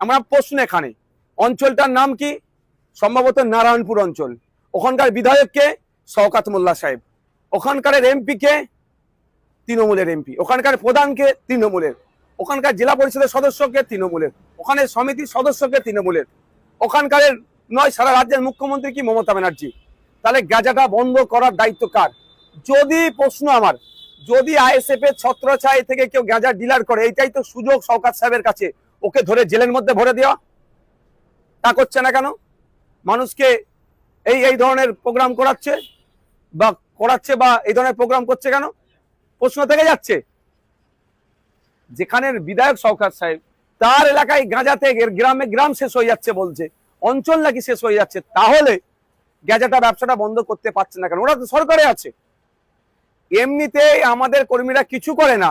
আমরা প্রশ্ন এখানে। অঞ্চলটার নাম কি? সম্ভবত নারায়ণপুর অঞ্চল। ওখানকার বিধায়ককে শওকাত মোল্লা সাহেব। ওখানকার এমপি কে? তৃণমূলের এমপি। ওখানকার প্রধানকে তৃণমূলের। ওখানকার জেলা পরিষদের সদস্যকে তৃণমূলের। ওখানে সমিতির সদস্যকে তৃণমূলের। ওখানকার নয়, সারা রাজ্যের মুখ্যমন্ত্রী কি? মমতা ব্যানার্জি। তাহলে গাঁজাটা বন্ধ করার দায়িত্ব কার? যদি প্রশ্ন আমার, যদি আইএসএফ এর ছত্রছায় থেকে কেউ গাঁজা ডিলার করে, এইটাই তো সুযোগ শওকাত সাহেবের কাছে। ওকে ধরে জেলের মধ্যে ভরে দেওয়া তা করছে না কেন? মানুষকে এই এই ধরনের প্রোগ্রাম করাচ্ছে বা করাচ্ছে বা এই ধরনের প্রোগ্রাম করছে কেন? প্রশ্ন থেকে যাচ্ছে, যেখানের বিধায়ক শওকাত সাহেব, তার এলাকায় গাঁজাতে গ্রামে গ্রাম শেষ হয়ে যাচ্ছে বলছে, অঞ্চল নাকি শেষ হয়ে যাচ্ছে, তাহলে গ্যাজাটা, ব্যবসাটা বন্ধ করতে পারছে না কেন? ওরা তো সরকারে আছে। এমনিতেই আমাদের কর্মীরা কিছু করে না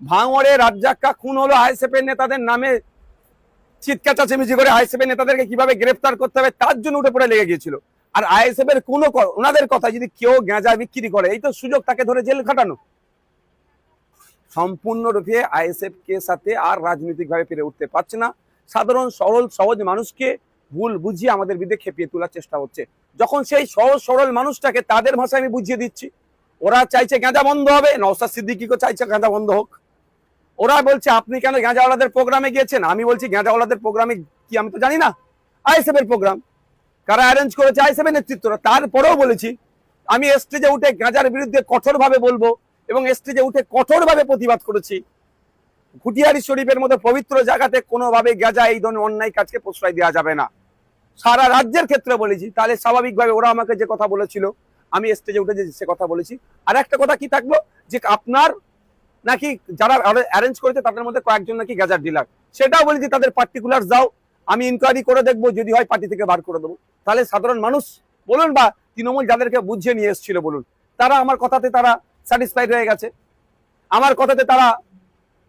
ভাঙড়ে রাজ্জাক্কা খুন হলো আইএসএফ এর নেতাদের নামে। চিৎকার, চাচামেচি করে আইএসএফ এর নেতাদেরকে কীভাবে গ্রেফতার করতে হবে তার জন্য উঠে পড়ে লেগে গিয়েছিল। আর আইএসএফ এর কোনো ওনাদের কথা যদি কেউ গাঁজা বিক্রি করে, এই তো সুযোগ তাকে ধরে জেল খাটানো। সম্পূর্ণরূপে আইএসএফ কে সাথে আর রাজনৈতিকভাবে পেরে উঠতে পারছে না। সাধারণ, সরল, সহজ মানুষকে ভুল বুঝিয়ে আমাদের বিদে খেপিয়ে তোলার চেষ্টা হচ্ছে। যখন সেই সহজ, সরল মানুষটাকে তাদের ভাষায় আমি বুঝিয়ে দিচ্ছি, ওরা চাইছে গাঁজা বন্ধ হবে নওসাদ সিদ্দিকিকে চাইছে গাঁজা বন্ধ হোক। ওরা বলছে, আপনি কেন গাঁজাওয়ালাদের প্রোগ্রামে গিয়েছেন? আমি বলছি, গাঁজাওয়ালাদের প্রোগ্রামে কি, আমি তো জানি না। আইএসএফ এর প্রোগ্রাম কারা অ্যারেঞ্জ করেছে আইএসএফ এর নেতৃত্বরা? তারপরেও বলেছি, আমি স্টেজে উঠে গাঁজার বিরুদ্ধে কঠোরভাবে বলব এবং স্টেজে উঠে কঠোরভাবে প্রতিবাদ করেছি। ঘুটিয়ারি শরীফের মতো পবিত্র জায়গাতে কোনোভাবে গাঁজা, এই ধরনের অন্যায় কাজকে প্রশ্রয় দেওয়া যাবে না। সারা রাজ্যের ক্ষেত্রে বলেছি, তাহলে স্বাভাবিকভাবে ওরা আমাকে যে কথা বলেছিল, আমি স্টেজে উঠে যে সে কথা বলেছি। আর একটা কথা কি থাকল? যে আপনার নাকি যারা অ্যারেঞ্জ করেছে তাদের মধ্যে কয়েকজন নাকি গ্যাজার ডিলার সেটাও বলেছি তাদের পার্টিকুলার যাও আমি ইনকোয়ারি করে দেখব, যদি হয় পার্টি থেকে বার করে দেবো। তাহলে সাধারণ মানুষ, বলুন বা তৃণমূল যাদেরকে বুঝিয়ে নিয়ে এসেছিল বলুন, তারা আমার কথাতে তারা স্যাটিসফাইড হয়ে গেছে। আমার কথাতে তারা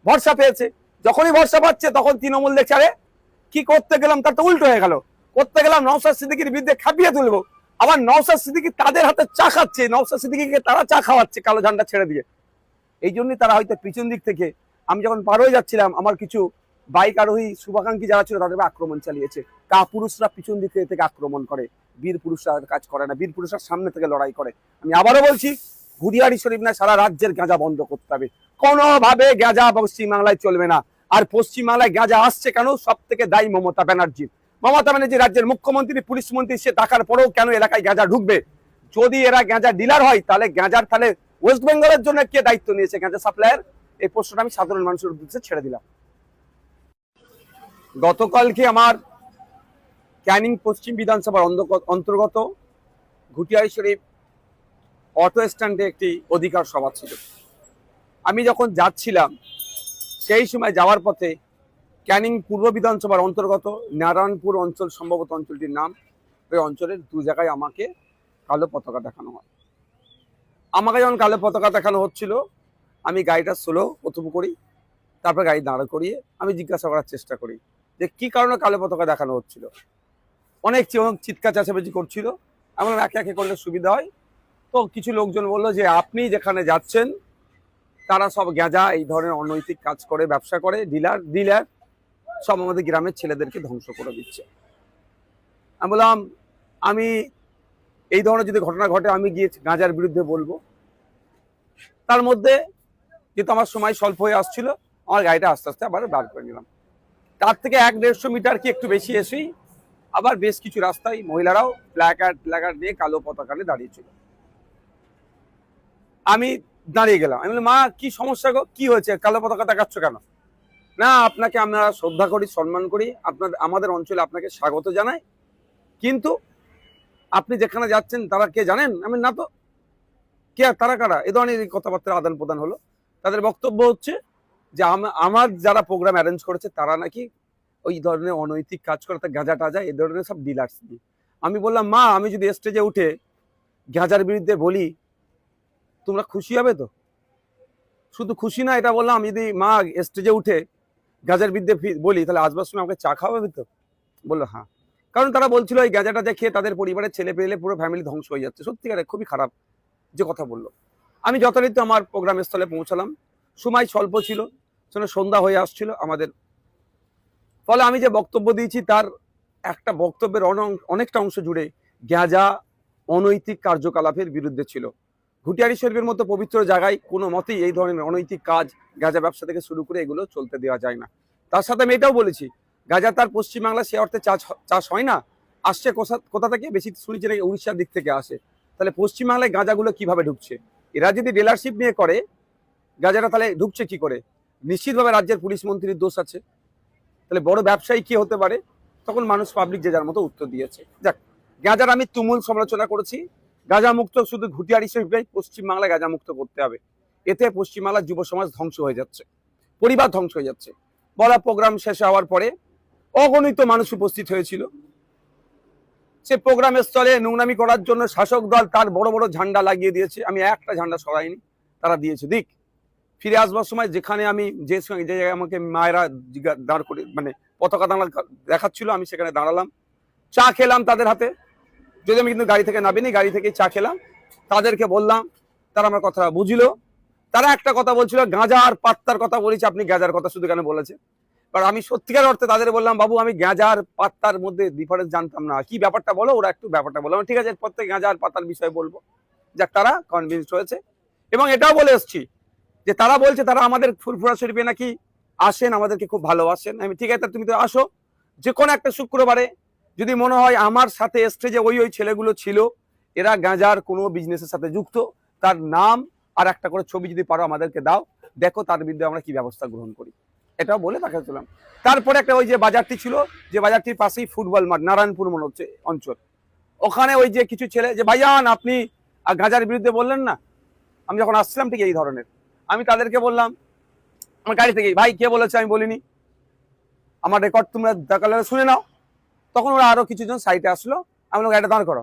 ভরসা পেয়েছে। যখনই ভরসা পাচ্ছে, তখন তৃণমূল দেখছে, আরে, কি করতে গেলাম? তার তো উল্টো হয়ে গেল। করতে গেলাম নওসাদ সিদ্দিকির বিরুদ্ধে খাপিয়ে তুলবো। আবার নওসাদ সিদ্দিকি তাদের হাতে চা খাচ্ছে নওসাদ সিদ্দিকিকে তারা চা খাওয়াচ্ছে কালো ঝান্ডা ছেড়ে দিয়ে। এই জন্যই তারা হয়তো পিছন দিক থেকে, আমি যখন পার হয়ে যাচ্ছিলাম, আমার কিছু বাইক আরোহী শুভাকাঙ্ক্ষী যারা ছিল, তাদের আক্রমণ চালিয়েছে। কা পুরুষরা পিছন দিক থেকে আক্রমণ করে, বীর পুরুষরা কাজ করে না, বীর পুরুষরা সামনে থেকে লড়াই করে। আমি আবারও বলছি ঘুরিয়ারি শরীফ না সারা রাজ্যের গাঁজা বন্ধ করতে হবে। কোনোভাবে গাঁজা পশ্চিমবাংলায় চলবে না। আর পশ্চিমবাংলায় গাঁজা আসছে কেন? সব থেকে দায়ী মমতা ব্যানার্জি। মমতা ব্যানার্জি রাজ্যের মুখ্যমন্ত্রী, পুলিশ মন্ত্রী, সে টাকার পরেও কেন এলাকায় গাঁজা ঢুকবে? যদি এরা গাঁজা ডিলার হয়, তাহলে গাঁজার তাহলে ওয়েস্ট বেঙ্গলের জন্য কে দায়িত্ব নিয়েছে গাঁজা সাপ্লায়ার এই প্রশ্নটা আমি সাধারণ মানুষের উদ্দেশ্যে ছেড়ে দিলাম। গতকালকে আমার ক্যানিং পশ্চিম বিধানসভার অন্তর্গত ঘুটিয়ারি শরীফ অটো স্ট্যান্ডে একটি অধিকার সভা ছিল। আমি যখন যাচ্ছিলাম, সেই সময় যাওয়ার পথে ক্যানিং পূর্ব বিধানসভার অন্তর্গত নারায়ণপুর অঞ্চল, সম্ভবত অঞ্চলটির নাম, ওই অঞ্চলের দু জায়গায় আমাকে কালো পতাকা দেখানো হয়। আমাকে যখন কালো পতাকা দেখানো হচ্ছিল, আমি গাড়িটা স্লো প্রথম করি, তারপর গাড়ি দাঁড় করিয়ে আমি জিজ্ঞাসা করার চেষ্টা করি যে কি কারণে কালো পতাকা দেখানো হচ্ছিল। অনেক চিৎকার চেঁচামেচি করছিল, এমন একে একে করলে সুবিধা হয়। তো কিছু লোকজন বলল যে, আপনি যেখানে যাচ্ছেন, তারা সব গেঁজা এই ধরনের অনৈতিক কাজ করে, ব্যবসা করে, ডিলার ডিলার, সব আমাদের গ্রামের ছেলেদেরকে ধ্বংস করে দিচ্ছে। আমি বললাম, আমি এই ধরনের যদি ঘটনা ঘটে আমি গিয়ে গাঁজার বিরুদ্ধে বলব। তার মধ্যে যেহেতু আমার সময় স্বল্প হয়ে আসছিল আমার গাড়িটা আস্তে আস্তে আবার বার করে নিলাম। তার থেকে এক দেড়শো মিটার কি একটু বেশি এসেই আবার বেশ কিছু রাস্তায় মহিলারাও প্ল্যাকার্ড প্ল্যাকার্ড নিয়ে কালো পতাকা নিয়ে দাঁড়িয়েছিল আমি দাঁড়িয়ে গেলাম। আমি বললাম, মা কি সমস্যা গো? কি হয়েছে? কালো পতাকা দেখাচ্ছ কেন? না আপনাকে আমরা শ্রদ্ধা করি সম্মান করি। আপনার আমাদের অঞ্চলে আপনাকে স্বাগত জানাই। কিন্তু আপনি যেখানে যাচ্ছেন, তারা কে জানেন? আমি না তো। কে তারা কারা? এ ধরনের কথাবার্তার আদান প্রদান হলো। তাদের বক্তব্য হচ্ছে যে আম- আমার যারা প্রোগ্রাম অ্যারেঞ্জ করেছে, তারা নাকি ওই ধরনের অনৈতিক কাজ করে তা গাঁজা টাজা, এ ধরনের সব ডিলার্স দিয়ে আমি বললাম, মা, আমি যদি স্টেজে উঠে গাঁজার বিরুদ্ধে বলি, তোমরা খুশি হবে তো? শুধু খুশি না, এটা বললাম, আমি যদি মা স্টেজে উঠে গাঁজার বিরুদ্ধে বলি, তাহলে আসবার সময় আমাকে চা খাওয়াবে তো? বলল হ্যাঁ। কারণ তারা বলছিল, এই গাঁজাটা যে খেয়ে তাদের পরিবারের ছেলে পেলে পুরো ফ্যামিলি ধ্বংস হয়ে যাচ্ছে। সত্যিকারে খুবই খারাপ যে কথা বলল। আমি যথারীতি আমার প্রোগ্রাম স্থলে পৌঁছালাম। সময় স্বল্প ছিল, সেজন্য সন্ধ্যা হয়ে আসছিল আমাদের। ফলে আমি যে বক্তব্য দিয়েছি, তার একটা বক্তব্যের অন- অনেকটা অংশ জুড়ে গ্যাজা অনৈতিক কার্যকলাপের বিরুদ্ধে ছিল। ঘুটিয়ারি শরীফের মতো পবিত্র জায়গায় কোনো মতেই এই ধরনের অনৈতিক কাজ গাঁজা ব্যবসা থেকে শুরু করে এগুলো চলতে দেওয়া যায় না। তার সাথে আমি এটাও বলেছি গাঁজা তার পশ্চিমবাংলা সে অর্থে চাষ চাষ হয় না। আসছে কোথা কোথা থেকে? বেশি শুনেছি নাকি উড়িষ্যার দিক থেকে আসে। তাহলে পশ্চিমবাংলায় গাঁজাগুলো কীভাবে ঢুকছে? এরা যদি ডিলারশিপ নিয়ে করে, গাঁজাটা তাহলে ঢুকছে কি করে? নিশ্চিতভাবে রাজ্যের পুলিশ মন্ত্রীর দোষ আছে। তাহলে বড় ব্যবসায়ী কি হতে পারে? তখন মানুষ পাবলিক যে যার মতো উত্তর দিয়েছে। যাক, গাঁজার আমি তুমুল সমালোচনা করেছি। গাঁজা মুক্ত শুধু ঘুটিয়ারি হিসেবে পশ্চিমবাংলায় গাঁজা মুক্ত করতে হবে। এতে পশ্চিমবাংলার যুব সমাজ ধ্বংস হয়ে যাচ্ছে। পরিবার ধ্বংস হয়ে যাচ্ছে। বলা প্রোগ্রাম শেষ হওয়ার পরে অগণিত মানুষ উপস্থিত হয়েছিল। সে প্রোগ্রামের স্থলে নোংরামি করার জন্য শাসক দল তার বড় বড় ঝান্ডা লাগিয়ে দিয়েছে। আমি একটা ঝান্ডা সরাইনি, তারা দিয়েছে। দিক, ফিরে আসবার সময় যেখানে আমি যে যে জায়গায় আমাকে মায়েরা দাঁড় করে মানে পতাকা দাঁড়া দেখাচ্ছিল, আমি সেখানে দাঁড়ালাম। চা খেলাম তাদের হাতে। যদি আমি কিন্তু গাড়ি থেকে নামিনি, গাড়ি থেকে চা খেলাম। তাদেরকে বললাম, তারা আমার কথা বুঝলো। তারা একটা কথা বলছিল, গাঁজা আর পাত্তার কথা বলেছে, আপনি গাঁজার কথা শুধু কেন বলেছে আর আমি সত্যিকার অর্থে তাদের বললাম বাবু আমি গাঁজা আর পাত্তার মধ্যে ডিফারেন্স জানতাম না। কি ব্যাপারটা বলো? ওরা একটু ব্যাপারটা বলো। আমি, ঠিক আছে এরপর থেকে গাঁজা আর পাতার বিষয়ে বলব। যাক তারা কনভিন্সড হয়েছে। এবং এটাও বলে এসছি যে তারা বলছে তারা আমাদের ফুরফুরা শরীফে নাকি আসেন আমাদেরকে খুব ভালোবাসেন। আমি ঠিক আছে তুমি তো আসো। যে কোনো একটা শুক্রবারে যদি মনে হয় আমার সাথে স্টেজে ওই ওই ছেলেগুলো ছিল এরা গাঁজার কোনো বিজনেসের সাথে যুক্ত তার নাম আর একটা করে ছবি যদি পারো আমাদেরকে দাও। দেখো তার বিরুদ্ধে আমরা কি ব্যবস্থা গ্রহণ করি। এটাও বলে তাকে তারপরে একটা ওই যে বাজারটি ছিল, যে বাজারটির পাশেই ফুটবল মাঠ, নারায়ণপুর মনে হচ্ছে অঞ্চল। ওখানে ওই যে কিছু ছেলে, যে ভাইজান, আপনি গাঁজার বিরুদ্ধে বললেন না? আমি যখন আসছিলাম ঠিক এই ধরনের। আমি তাদেরকে বললাম, আমার গাড়ি থেকে, ভাই, কে বলেছে আমি বলিনি? আমার রেকর্ড তোমরা দেখালে শুনে নাও। তখন ওরা আরও কিছুজন সাইটে আসলো। আমি গাড়িটা দাঁড় করো